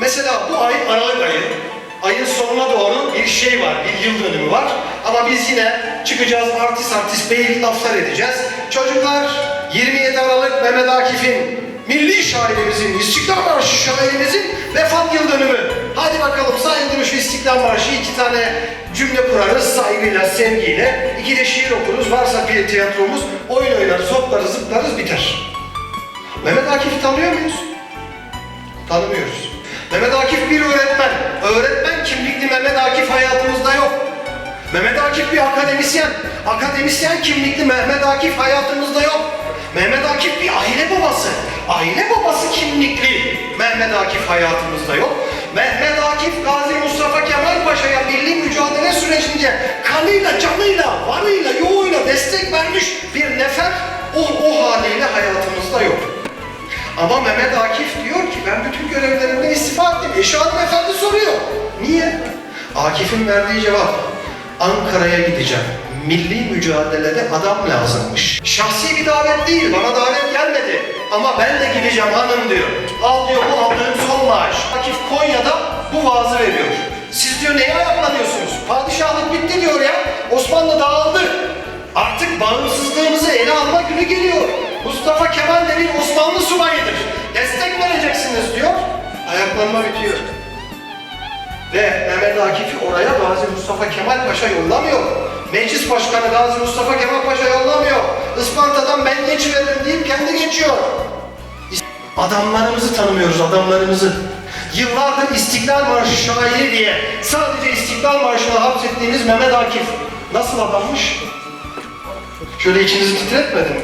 Mesela bu ay Aralık ayı. Ayın sonuna doğru bir şey var, bir yıl dönümü var. Ama biz yine çıkacağız artist artist beylik laflar edeceğiz. Çocuklar 27 Aralık Mehmet Akif'in milli şairimizin, İstiklal Marşı şairimizin vefat yıl dönümü. Hadi bakalım saygı duruşu İstiklal Marşı iki tane cümle kurarız saygıyla, sevgiyle. İki de şiir okuruz. Varsa bir tiyatromuz, oyun oynarız, hoplarız, zıplarız, biter. Mehmet Akif'i tanıyor muyuz? Tanımıyoruz. Mehmet Akif bir öğretmen. Öğretmen kimlikli Mehmet Akif hayatımızda yok. Mehmet Akif bir akademisyen. Akademisyen kimlikli Mehmet Akif hayatımızda yok. Mehmet Akif bir aile babası. Aile babası kimlikli Mehmet Akif hayatımızda yok. Mehmet Akif Gazi Mustafa Kemal Paşa'ya milli mücadele sürecince kanıyla, canıyla, varıyla, yoğuyla destek vermiş bir nefer o, o haliyle hayatımızda yok. Ama Mehmet Akif diyor ki ben bütün görevlerimden istifa ettim. Eşi hanımefendi soruyor. Niye? Akif'in verdiği cevap Ankara'ya gideceğim. Milli mücadelede adam lazımmış. Şahsi bir davet değil, bana davet gelmedi. Ama ben de gideceğim hanım diyor. Al diyor bu aldığım son maaş. Akif Konya'da bu vaazı veriyor. Siz diyor neye ayaklanıyorsunuz? Padişahlık bitti diyor ya. Osmanlı dağıldı. Artık bağımsızlığımızı ele alma günü geliyor. Mustafa Kemal de bir Osmanlı bitiyor. Ve Mehmet Akif'i oraya Gazi Mustafa Kemal Paşa yollamıyor. Meclis Başkanı Gazi Mustafa Kemal Paşa yollamıyor. Isparta'dan ben geç veririm deyip kendi geçiyor. Adamlarımızı tanımıyoruz, adamlarımızı. Yıllardır İstiklal Marşı şairi diye sadece İstiklal Marşı'na hapsettiğimiz Mehmet Akif nasıl adammış? Şöyle içinizi titretmedi mi?